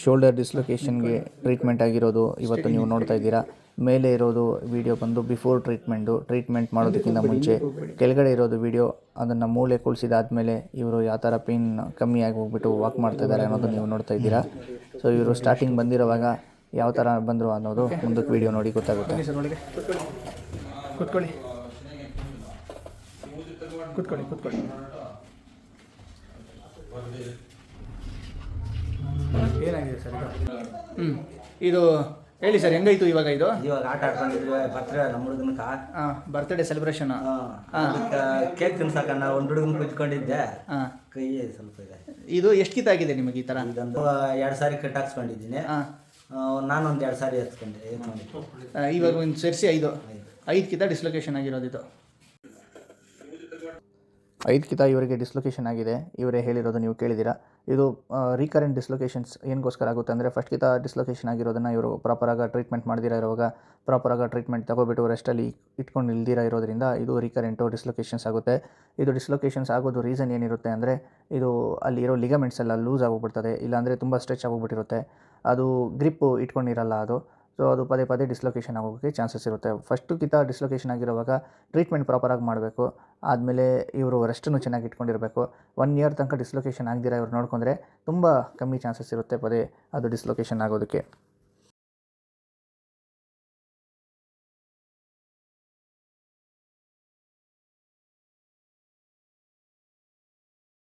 Shoulder ಡಿಸ್ಲೊಕೇಶನ್ಗೆ treatment ಆಗಿರೋದು ಇವತ್ತು ನೀವು ನೋಡ್ತಾ ಇದ್ದೀರಾ. ಮೇಲೆ ಇರೋದು ವಿಡಿಯೋ ಬಂದು ಬಿಫೋರ್ ಟ್ರೀಟ್ಮೆಂಟು ಟ್ರೀಟ್ಮೆಂಟ್ ಮಾಡೋದಕ್ಕಿಂತ ಮುಂಚೆ ಕೆಳಗಡೆ ಇರೋದು ವಿಡಿಯೋ ಅದನ್ನು ಮೂಳೆ ಕುಳಿಸಿದಾದ್ಮೇಲೆ ಇವರು ಯಾವ ಥರ ಪೇನ್ ಕಮ್ಮಿಯಾಗಿ ಹೋಗ್ಬಿಟ್ಟು ವಾಕ್ ಮಾಡ್ತಾ ಇದ್ದಾರೆ ಅನ್ನೋದು ನೀವು ನೋಡ್ತಾ ಇದ್ದೀರಾ. ಸೊ ಇವರು ಸ್ಟಾರ್ಟಿಂಗ್ ಬಂದಿರೋವಾಗ ಯಾವ ಥರ ಬಂದರು ಅನ್ನೋದು ಮುಂದಕ್ಕೆ ವಿಡಿಯೋ ನೋಡಿ ಗೊತ್ತಾಗುತ್ತೆ. ಕೂತ್ಕೊಳ್ಳಿ ಕೂತ್ಕೊಳ್ಳಿ. ಸರ್ ಇದು. ಹ್ಞೂ ಇದು ಹೇಳಿ ಸರ್ ಹೆಂಗಾಯ್ತು ಇವಾಗ ಇದು? ಇವಾಗ ಆಟ ಆಡ್ಕೊಂಡಿದ್ವಿ ಬರ್ತಾರೆ ನಮ್ಮ ಹುಡುಗನಕ. ಹಾಂ ಬರ್ತ್ಡೇ ಸೆಲೆಬ್ರೇಷನ್ ಕೇಕ್ ತಿನ್ಸಕನ್ನ ಒಂದು ಹುಡುಗನ ಕುತ್ಕೊಂಡಿದ್ದೆ. ಹಾಂ. ಕೈ ಸ್ವಲ್ಪ ಇದೆ. ಇದು ಎಷ್ಟು ಆಗಿದೆ ನಿಮಗೆ ಈ ಥರ ಇದೊಂದು ಎರಡು ಸಾರಿ ಕಟ್ ಹಾಕ್ಸ್ಕೊಂಡಿದ್ದೀನಿ. ಹಾಂ. ನಾನೊಂದು ಎರಡು ಸಾರಿ ಎತ್ಕೊಂಡಿದ್ದು. ಇವಾಗ ಒಂದು ಸೇರಿಸಿ ಐದು. ಐದು ಕಿತ ಡಿಸ್ಲೊಕೇಶನ್ ಆಗಿರೋದು ಇದು ಐದು ಕಿತ ಇವರಿಗೆ ಡಿಸ್ಲೊಕೇಶನ್ ಆಗಿದೆ. ಇವರೇ ಹೇಳಿರೋದು ನೀವು ಕೇಳಿದ್ದೀರಾ. ಇದು ರೀಕರೆಂಟ್ ಡಿಸ್ಲೊಕೇಶನ್ಸ್ ಏನಗೋಸ್ಕರ ಆಗುತ್ತೆ ಅಂದರೆ ಫಸ್ಟ್ ಕಿತ ಡಿಸ್ಲೊಕೇಶನ್ ಆಗಿರೋದನ್ನು ಇವರು ಪ್ರಾಪರಾಗಿ ಟ್ರೀಟ್ಮೆಂಟ್ ಮಾಡ್ದಿರ ಇರುವಾಗ ಪ್ರಾಪರಾಗಿ ಟ್ರೀಟ್ಮೆಂಟ್ ತಗೋಬಿಟ್ಟು ರೆಸ್ಟಲ್ಲಿ ಇಟ್ಕೊಂಡು ಇಲ್ದಿರ ಇರೋದ್ರಿಂದ ಇದು ರೀಕರೆಂಟು ಡಿಸ್ಲೊಕೇಶನ್ಸ್ ಆಗುತ್ತೆ. ಇದು ಡಿಸ್ಲೊಕೇಶನ್ಸ್ ಆಗೋದು ರೀಸನ್ ಏನಿರುತ್ತೆ ಅಂದರೆ ಇದು ಅಲ್ಲಿರೋ ಲಿಗಮೆಂಟ್ಸ್ ಎಲ್ಲ ಲೂಸ್ ಆಗೋಗ್ಬಿಡ್ತದೆ. ಇಲ್ಲಾಂದರೆ ತುಂಬ ಸ್ಟ್ರೆಚ್ ಆಗೋಗ್ಬಿಟ್ಟಿರುತ್ತೆ. ಅದು ಗ್ರಿಪ್ಪು ಇಟ್ಕೊಂಡಿರಲ್ಲ ಅದು. ಸೊ ಅದು ಪದೇ ಪದೇ ಡಿಸ್ಲೊಕೇಶನ್ ಆಗೋಕ್ಕೆ ಚಾನ್ಸಸ್ ಇರುತ್ತೆ. ಫಸ್ಟು ಕಿತ ಡಿಸ್ಲೊಕೇಶನ್ ಆಗಿರುವಾಗ ಟ್ರೀಟ್ಮೆಂಟ್ ಪ್ರಾಪರಾಗಿ ಮಾಡಬೇಕು. ಆದಮೇಲೆ ಇವರು ರೆಸ್ಟನ್ನು ಚೆನ್ನಾಗಿ ಇಟ್ಕೊಂಡಿರಬೇಕು. ಒನ್ ಇಯರ್ ತನಕ ಡಿಸ್ಲೊಕೇಶನ್ ಆಗದಿರ ಇವ್ರು ನೋಡ್ಕೊಂಡ್ರೆ ತುಂಬ ಕಮ್ಮಿ ಚಾನ್ಸಸ್ ಇರುತ್ತೆ ಪದೇ ಅದು ಡಿಸ್ಲೊಕೇಶನ್ ಆಗೋದಕ್ಕೆ.